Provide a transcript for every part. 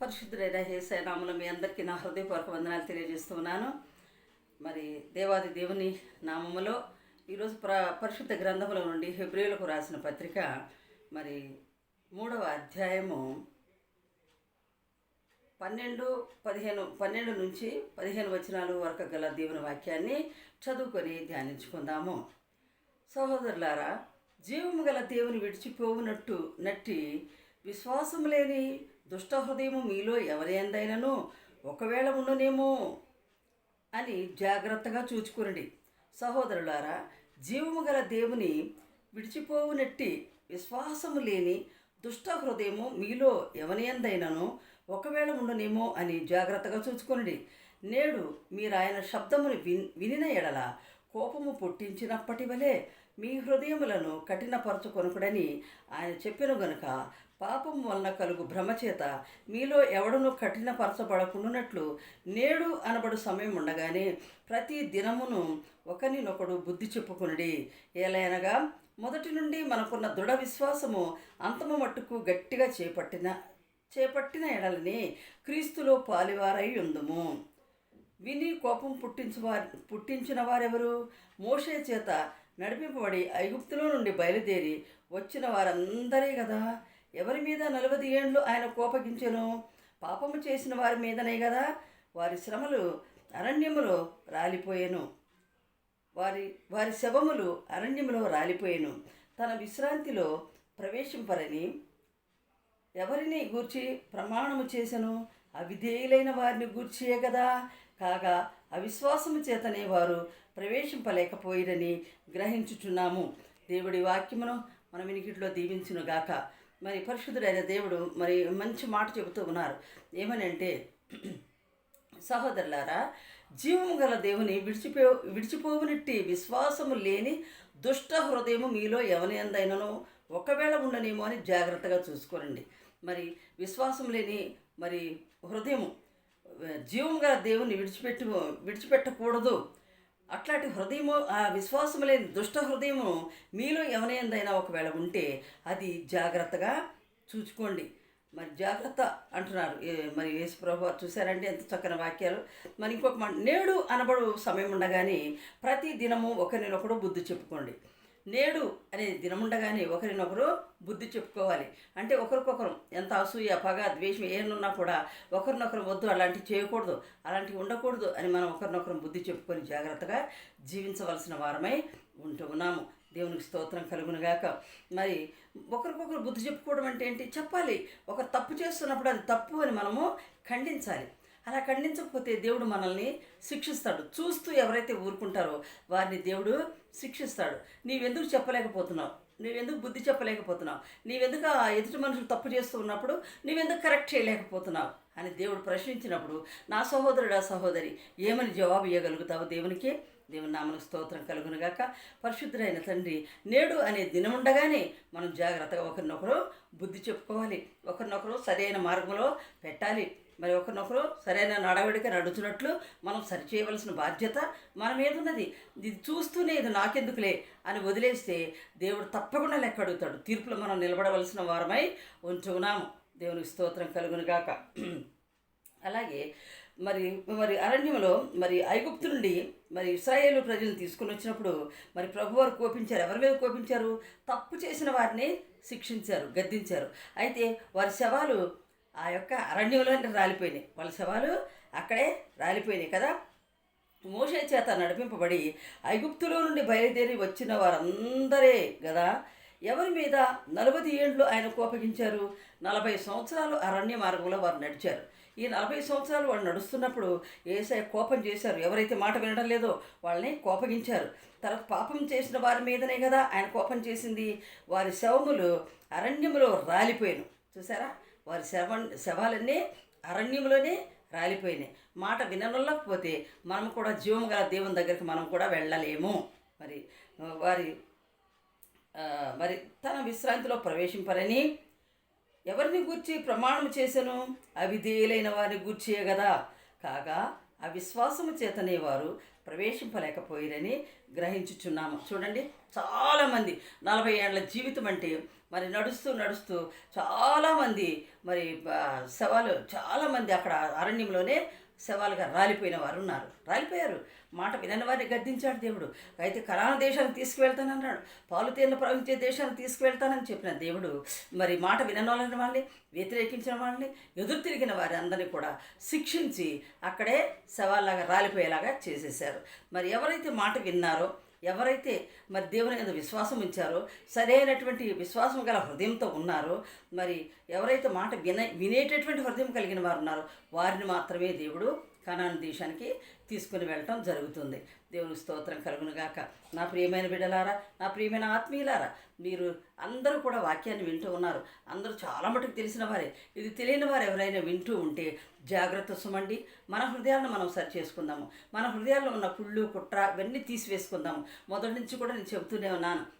పరిశుద్ధుడైన హేసయ మీ అందరికీ నా హృదయపూర్వక వందనాలు తెలియజేస్తున్నాను మరి దేవాది దేవుని నామములో ఈరోజు ప్ర పరిశుద్ధ గ్రంథముల నుండి హెబ్రిలకు రాసిన పత్రిక మరి మూడవ అధ్యాయము పన్నెండు పదిహేను పన్నెండు నుంచి పదిహేను వచనాలు వరకు గల దేవుని వాక్యాన్ని చదువుకొని ధ్యానించుకుందాము. సహోదరులారా జీవము గల దేవుని విడిచిపోవునట్టు నట్టి విశ్వాసం లేని దుష్ట హృదయము మీలో ఎవరేందైనను ఒకవేళ ఉండునేమో అని జాగ్రత్తగా చూచుకునండి. సహోదరులారా జీవము గల దేవుని విడిచిపోవునట్టి విశ్వాసము లేని దుష్ట హృదయము మీలో ఎవనియందైనను ఒకవేళ ఉండనేమో అని జాగ్రత్తగా చూచుకొనండి. నేడు మీరు ఆయన శబ్దమును విన్ వినిన ఎడల కోపము పుట్టించినప్పటి వలె మీ హృదయములను కఠినపరచుకొనుకుడని ఆయన చెప్పిన గనుక పాపం వలన కలుగు భ్రమచేత మీలో ఎవడను కఠినపరచబడకుండానట్లు నేడు అనబడు సమయం ఉండగానే ప్రతి దినమును ఒకరినొకడు బుద్ధి చెప్పుకునుడి. ఏలైనగా మొదటి నుండి మనకున్న దృఢ విశ్వాసము అంతము మట్టుకు గట్టిగా చేపట్టిన చేపట్టిన ఎడలని క్రీస్తులో పాలివారై ఉందము. విని కోపం పుట్టించు వారి పుట్టించిన వారెవరు? మోషే చేత నడిపింపబడి ఐగుప్తులో నుండి బయలుదేరి వచ్చిన వారందరే కదా. ఎవరి మీద నలభై ఏండ్లు ఆయన కోపగించెను? పాపము చేసిన వారి మీదనే కదా. వారి శ్రమలు అరణ్యములో రాలిపోయాను. వారి వారి శవములు అరణ్యములో రాలిపోయాను. తన విశ్రాంతిలో ప్రవేశింపరని ఎవరిని గూర్చి ప్రమాణము చేసెను? అవిధేయులైన వారిని గూర్చియే కదా. కాగా అవిశ్వాసము చేతనే వారు ప్రవేశింపలేకపోయిరని గ్రహించుచున్నాము. దేవుడి వాక్యమును మన వినికిట్లో దీవించును గాక మరి పరిశుద్ధుడైన దేవుడు మరి మంచి మాట చెబుతూ ఉన్నారు. ఏమనంటే సహోదరులారా జీవము గల దేవుని విడిచిపో విడిచిపోవునట్టి విశ్వాసము లేని దుష్ట హృదయము మీలో ఎవరి ఎందైనను ఒకవేళ ఉండనేమో అని జాగ్రత్తగా చూసుకోనండి మరి విశ్వాసం లేని మరి హృదయము జీవం గల దేవుని విడిచిపెట్టు విడిచిపెట్టకూడదు. అట్లాంటి హృదయము ఆ విశ్వాసం లేని దుష్ట హృదయము మీలో ఎవరైందైనా ఒకవేళ ఉంటే అది జాగ్రత్తగా చూసుకోండి మరి జాగ్రత్త అంటున్నారు. మరి యేసుప్రభు చూశారంటే ఎంత చక్కని వాక్యాలు. మరి ఇంకొక నేడు అనబడు సమయం ఉండగానే ప్రతి దినము ఒకరినొకడు బుద్ధి చెప్పుకోండి. నేడు అనే దినం ఉండగానే ఒకరినొకరు బుద్ధి చెప్పుకోవాలి. అంటే ఒకరికొకరు ఎంత అసూయ పగ ద్వేషం ఏమన్నా కూడా ఒకరినొకరు వద్దు అలాంటివి చేయకూడదు అలాంటివి ఉండకూడదు అని మనం ఒకరినొకరు బుద్ధి చెప్పుకొని జాగ్రత్తగా జీవించవలసిన వారమై ఉంటూ ఉన్నాము. దేవునికి స్తోత్రం కలుగునుగాక. మరి ఒకరికొకరు బుద్ధి చెప్పుకోవడం అంటే ఏంటి? చెప్పాలి. ఒక తప్పు చేస్తున్నప్పుడు అది తప్పు అని మనము ఖండించాలి. అలా ఖండించకపోతే దేవుడు మనల్ని శిక్షిస్తాడు. చూస్తూ ఎవరైతే ఊరుకుంటారో వారిని దేవుడు శిక్షిస్తాడు. నీవెందుకు చెప్పలేకపోతున్నావు? నీవెందుకు బుద్ధి చెప్పలేకపోతున్నావు? నీవెందుకు ఆ ఎదుటి మనుషులు తప్పు చేస్తూ ఉన్నప్పుడు నీవెందుకు కరెక్ట్ చేయలేకపోతున్నావు? అని దేవుడు ప్రశ్నించినప్పుడు నా సహోదరుడు ఆ సహోదరి ఏమని జవాబు ఇవ్వగలుగుతావు దేవునికి? దేవుని నామను స్తోత్రం కలుగునుగాక. పరిశుద్ధుడైన తండ్రి నేడు అనే దినం ఉండగానే మనం జాగ్రత్తగా ఒకరినొకరు బుద్ధి చెప్పుకోవాలి. ఒకరినొకరు సరైన మార్గంలో పెట్టాలి. మరి ఒకరినొకరు సరైన నడవడిక నడుచున్నట్లు మనం సరిచేయవలసిన బాధ్యత మన మీద ఉన్నది. ఇది చూస్తూనే ఇది నాకెందుకులే అని వదిలేస్తే దేవుడు తప్పకుండా లెక్క అడుగుతాడు. తీర్పులో మనం నిలబడవలసిన వారమై ఉంచున్నాము దేవునికి స్తోత్రం కలుగునుగాక అలాగే మరి మరి అరణ్యంలో మరి ఐగుప్తు నుండి మరి ఇస్రాయేలు ప్రజలను తీసుకుని వచ్చినప్పుడు మరి ప్రభువారు కోపించారు. ఎవరి మీద కోపించారు? తప్పు చేసిన వారిని శిక్షించారు గద్దించారు. అయితే వారి శవాలు ఆ యొక్క అరణ్యంలో రాలిపోయినాయి. వాళ్ళ శవాలు అక్కడే రాలిపోయినాయి కదా. మోషే చేత నడిపింపబడి ఐగుప్తులో నుండి బయలుదేరి వచ్చిన వారందరే కదా. ఎవరి మీద నలభై ఏండ్లు ఆయన కోపగించారు? నలభై సంవత్సరాలు అరణ్య మార్గంలో వారు నడిచారు. ఈ నలభై సంవత్సరాలు వాళ్ళు నడుస్తున్నప్పుడు ఏసై కోపం చేశారు. ఎవరైతే మాట వినడం లేదో వాళ్ళని కోపగించారు. తర్వాత పాపం చేసిన వారి మీదనే కదా ఆయన కోపం చేసింది. వారి శవములు అరణ్యములో రాలిపోయాను. చూసారా? వారి శవ శవాలన్నీ అరణ్యంలోనే రాలిపోయినాయి. మాట వినలేకపోతే మనం కూడా జీవం గల దేవుని దగ్గరికి మనం కూడా వెళ్ళలేము. మరి వారి మరి తన విశ్రాంతిలో ప్రవేశింపరని ఎవరిని గూర్చి ప్రమాణం చేశాను అవిధేయులైన వారిని గూర్చియే కదా కాగా అవిశ్వాసము చేతనే వారు ప్రవేశింపలేకపోయిరని గ్రహించుచున్నాము. చూడండి చాలామంది నలభై ఏళ్ళ జీవితం అంటే మరి నడుస్తూ నడుస్తూ చాలామంది మరి శవాలు చాలామంది అక్కడ అరణ్యంలోనే శవాలుగా రాలిపోయిన వారు ఉన్నారు. రాలిపోయారు. మాట వినని వారిని గద్దించాడు దేవుడు. అయితే కరాన దేశాన్ని తీసుకువెళ్తానన్నాడు పాలు తేనెలు ప్రవహించే దేశాన్ని తీసుకువెళ్తానని చెప్పిన దేవుడు మరి మాట వినని వాళ్ళని వాళ్ళని వ్యతిరేకించిన వాళ్ళని ఎదురు తిరిగిన వారి అందరినీ కూడా శిక్షించి అక్కడే శవాల్లాగా రాలిపోయేలాగా చేసేశారు. మరి ఎవరైతే మాట విన్నారో ఎవరైతే మరి దేవుని మీద విశ్వాసం ఉంచారో సరైనటువంటి విశ్వాసం గల హృదయంతో ఉన్నారో మరి ఎవరైతే మాట విన వినేటటువంటి హృదయం కలిగిన వారు ఉన్నారో వారిని మాత్రమే దేవుడు కనాన్ దేశానికి తీసుకుని వెళ్ళటం జరుగుతుంది. దేవుని స్తోత్రం కలుగునుగాక నా ప్రియమైన బిడ్డలారా నా ప్రియమైన ఆత్మీయులారా మీరు అందరూ కూడా వాక్యాన్ని వింటూ ఉన్నారు. అందరూ చాలా మటుకు తెలిసిన వారే. ఇది తెలియని వారు ఎవరైనా వింటూ ఉంటే జాగ్రత్త సుమండి. మన హృదయాలను మనం సరి చేసుకుందాము. మన హృదయాల్లో ఉన్న కుళ్ళు కుట్ర ఇవన్నీ తీసివేసుకుందాము. మొదటి నుంచి కూడా నేను చెబుతూనే ఉన్నాను.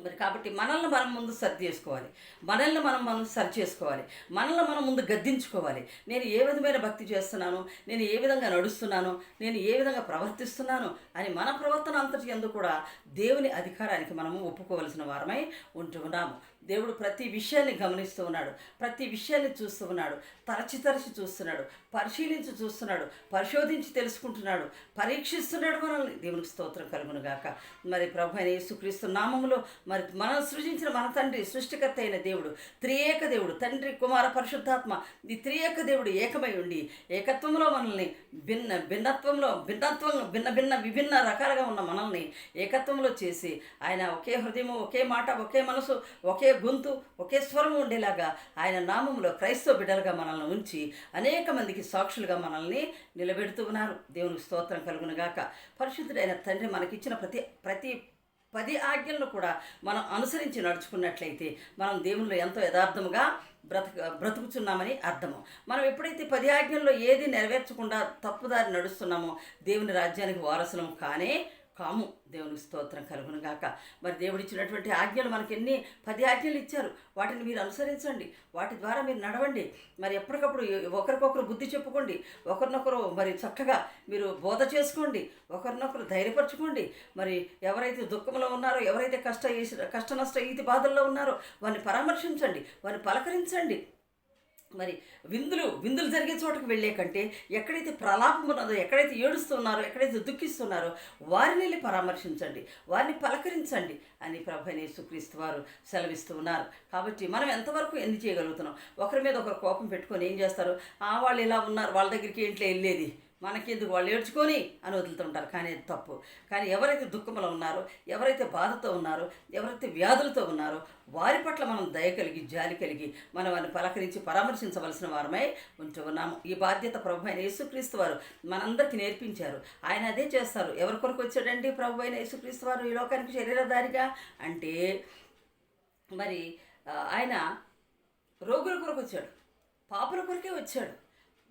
మరి కాబట్టి మనల్ని మనం ముందు సరి చేసుకోవాలి. మనల్ని మనం మనం సరి చేసుకోవాలి. మనల్ని మనం ముందు గద్దించుకోవాలి. నేను ఏ విధమైన భక్తి చేస్తున్నాను? నేను ఏ విధంగా నడుస్తున్నాను? నేను ఏ విధంగా ప్రవర్తిస్తున్నాను? అని మన ప్రవర్తన అంతటి ఎందుకు కూడా దేవుని అధికారానికి మనము ఒప్పుకోవలసిన వారమై ఉంటూ ఉన్నాము. దేవుడు ప్రతి విషయాన్ని గమనిస్తూ ఉన్నాడు. ప్రతి విషయాన్ని చూస్తూ ఉన్నాడు. తరచి తరచి చూస్తున్నాడు. పరిశీలించి చూస్తున్నాడు. పరిశోధించి తెలుసుకుంటున్నాడు. పరీక్షిస్తున్నాడు మనల్ని. దేవునికి స్తోత్రం కలుగును గాక. మరి ప్రభు అయిన యేసుక్రీస్తు నామములో మరి మనం సృజించిన మన తండ్రి సృష్టికర్త అయిన దేవుడు త్రియేక దేవుడు తండ్రి కుమార పరిశుద్ధాత్మ ఈ త్రియేక దేవుడు ఏకమై ఉండి ఏకత్వంలో మనల్ని భిన్న భిన్నత్వంలో భిన్నత్వం భిన్న భిన్న విభిన్న రకాలుగా ఉన్న మనల్ని ఏకత్వంలో చేసి ఆయన ఒకే హృదయము ఒకే మాట ఒకే మనసు ఒకే గొంతు ఒకే స్వరము ఉండేలాగా ఆయన నామంలో క్రైస్తవ బిడ్డలుగా మనల్ని ఉంచి అనేక మందికి సాక్షులుగా మనల్ని నిలబెడుతూ ఉన్నారు. దేవునికి స్తోత్రం కలుగునుగాక. పరిశుద్ధుడైన తండ్రి మనకిచ్చిన ప్రతి ప్రతి పది ఆజ్ఞలను కూడా మనం అనుసరించి నడుచుకున్నట్లయితే మనం దేవునిలో ఎంతో యథార్థముగా బ్రతక బ్రతుకుతున్నామని అర్థము. మనం ఎప్పుడైతే పది ఆజ్ఞల్లో ఏది నెరవేర్చకుండా తప్పుదారి నడుస్తున్నామో దేవుని రాజ్యానికి వారసులం కానీ కాము. దేవుని స్తోత్రం కలుగును గాక. మరి దేవుడు ఇచ్చినటువంటి ఆజ్ఞలు మనకి ఎన్ని పది ఆజ్ఞలు ఇచ్చారు? వాటిని మీరు అనుసరించండి. వాటి ద్వారా మీరు నడవండి. మరి ఎప్పటికప్పుడు ఒకరికొకరు బుద్ధి చెప్పుకోండి. ఒకరినొకరు మరి చక్కగా మీరు బోధ చేసుకోండి. ఒకరినొకరు ధైర్యపరచుకోండి. మరి ఎవరైతే దుఃఖంలో ఉన్నారో ఎవరైతే కష్ట కష్ట నష్ట ఈతి బాధల్లో ఉన్నారో వారిని పరామర్శించండి. వారిని పలకరించండి. మరి విందులు విందులు జరిగే చోటకు వెళ్ళే కంటే ఎక్కడైతే ప్రలాపం ఉన్నదో ఎక్కడైతే ఏడుస్తున్నారో ఎక్కడైతే దుఃఖిస్తున్నారో వారిని వెళ్ళి పరామర్శించండి వారిని పలకరించండి అని ప్రభుని సుక్రీస్తు వారు సెలవిస్తూ ఉన్నారు. కాబట్టి మనం ఎంతవరకు ఎన్ని చేయగలుగుతున్నాం? ఒకరి మీద ఒకరు కోపం పెట్టుకొని ఏం చేస్తారు? ఆ వాళ్ళు ఇలా ఉన్నారు వాళ్ళ దగ్గరికి ఏంట్లో వెళ్ళేది? మనకెందుకు వాళ్ళు ఏడ్చుకొని అని వదులుతుంటారు. కానీ అది తప్పు. కానీ ఎవరైతే దుఃఖంలో ఉన్నారో ఎవరైతే బాధతో ఉన్నారో ఎవరైతే వ్యాధులతో ఉన్నారో వారి పట్ల మనం దయ కలిగి జాలి కలిగి మనం వారిని పలకరించి పరామర్శించవలసిన వారమై ఉంటూ ఉన్నాము. ఈ బాధ్యత ప్రభు అయిన యేసుక్రీస్తు వారు మనందరికీ నేర్పించారు. ఆయన అదే చేస్తారు. ఎవరి కొరకు వచ్చాడండి ప్రభు అయిన యేసుక్రీస్తు వారు ఈ లోకానికి శరీరధారిగా? అంటే మరి ఆయన రోగుల కొరకు వచ్చాడు. పాపుల కొరకే వచ్చాడు.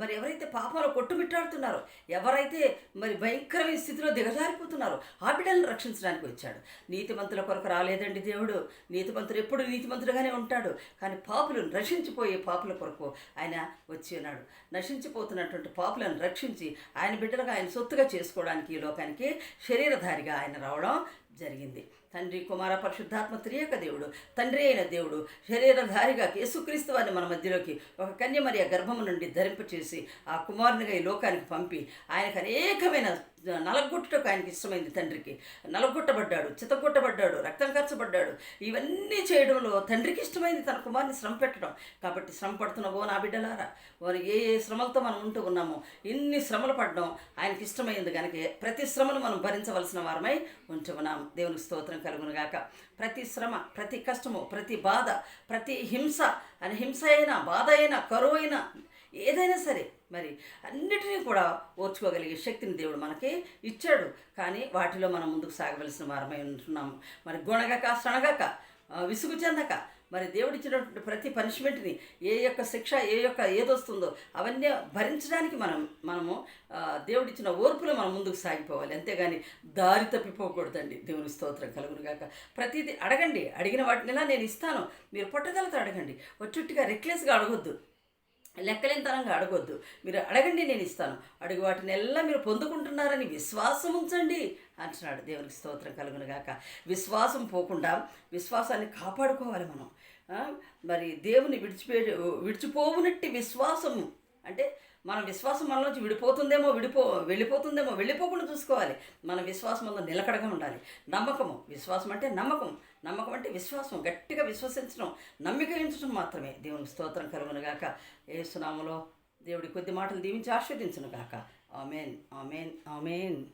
మరి ఎవరైతే పాపాలు కొట్టుమిట్టాడుతున్నారో ఎవరైతే మరి భయంకరమైన స్థితిలో దిగజారిపోతున్నారో ఆ బిడ్డలను రక్షించడానికి వచ్చాడు. నీతిమంతుల కొరకు రాలేదండి దేవుడు. నీతిమంతుడు ఎప్పుడు నీతిమంతుడుగానే ఉంటాడు. కానీ పాపులు నశించిపోయే పాపుల కొరకు ఆయన వచ్చి ఉన్నాడు. నశించిపోతున్నటువంటి పాపులను రక్షించి ఆయన బిడ్డలుగా ఆయన సొత్తుగా చేసుకోవడానికి ఈ లోకానికి శరీరధారిగా ఆయన రావడం జరిగింది. తండ్రి కుమార పరిశుద్ధాత్మ త్రియక దేవుడు తండ్రి అయిన దేవుడు శరీరధారిగా యేసుక్రీస్తు వారిని మన మధ్యలోకి ఒక కన్యమరియ గర్భము నుండి ధరింపచేసి ఆ కుమారునిగా ఈ లోకానికి పంపి ఆయనకు అనేకమైన నలగొట్టుటకు ఆయనకి ఇష్టమైంది తండ్రికి. నలగొట్టబడ్డాడు చితగొట్టబడ్డాడు రక్తం ఖర్చబడ్డాడు ఇవన్నీ చేయడంలో తండ్రికి ఇష్టమైంది తన కుమారుని శ్రమ పెట్టడం. కాబట్టి శ్రమ పడుతున్న ఓ నా బిడ్డలారా వారు ఏ ఏ శ్రమలతో మనం ఉంటూ ఉన్నామో ఇన్ని శ్రమలు పడడం ఆయనకి ఇష్టమైంది కనుక ప్రతి శ్రమను మనం భరించవలసిన వారమై ఉంటున్నాం దేవుని దేవునికి స్తోత్రం కలుగునుగాక. ప్రతి శ్రమ ప్రతి కష్టము ప్రతి బాధ ప్రతి హింస అని హింస అయినా బాధ అయినా కరువు అయినా ఏదైనా సరే మరి అన్నిటినీ కూడా ఓర్చుకోగలిగే శక్తిని దేవుడు మనకి ఇచ్చాడు. కానీ వాటిలో మనం ముందుకు సాగవలసిన వారమై ఉంటున్నాము మరి గుణగక సణగక విసుగు చెందక మరి దేవుడు ఇచ్చినటువంటి ప్రతి పనిష్మెంట్ని ఏ యొక్క శిక్ష ఏ యొక్క ఏదొస్తుందో అవన్నీ భరించడానికి మనం మనము దేవుడిచ్చిన ఓర్పులో మనం ముందుకు సాగిపోవాలి. అంతేగాని దారి తప్పిపోకూడదండి. దేవుని స్తోత్రం కలుగును గాక ప్రతిదీ అడగండి. అడిగిన వాటినిలా నేను ఇస్తాను? మీరు పట్టుదలతో అడగండి. ఒట్టుట్టిగా రెక్లెస్గా అడగొద్దు. లెక్కలేనితనంగా అడగొద్దు. మీరు అడగండి నేను ఇస్తాను. అడుగు వాటినెల్లా మీరు పొందుకుంటున్నారని విశ్వాసం ఉంచండి అంటున్నాడు. దేవునికి స్తోత్రం కలుగునుగాక విశ్వాసం పోకుండా విశ్వాసాన్ని కాపాడుకోవాలి మనం. మరి దేవుని విడిచిపే విడిచిపోవునట్టి విశ్వాసము అంటే మన విశ్వాసం మనలోంచి విడిపోతుందేమో విడిపో వెళ్ళిపోతుందేమో వెళ్ళిపోకుండా చూసుకోవాలి. మన విశ్వాసం అందులో నిలకడగా ఉండాలి. నమ్మకము. విశ్వాసం అంటే నమ్మకం. నమ్మకం అంటే విశ్వాసం. గట్టిగా విశ్వసించడం నమ్మిక ఉంచడం మాత్రమే. దేవుని స్తోత్రం కలుగును గాక. ఏ సునామలో దేవుడి కొద్ది మాటలు దీవించి ఆస్వాదించును గాక. ఆమెన్. ఆమెన్. ఆమెన్.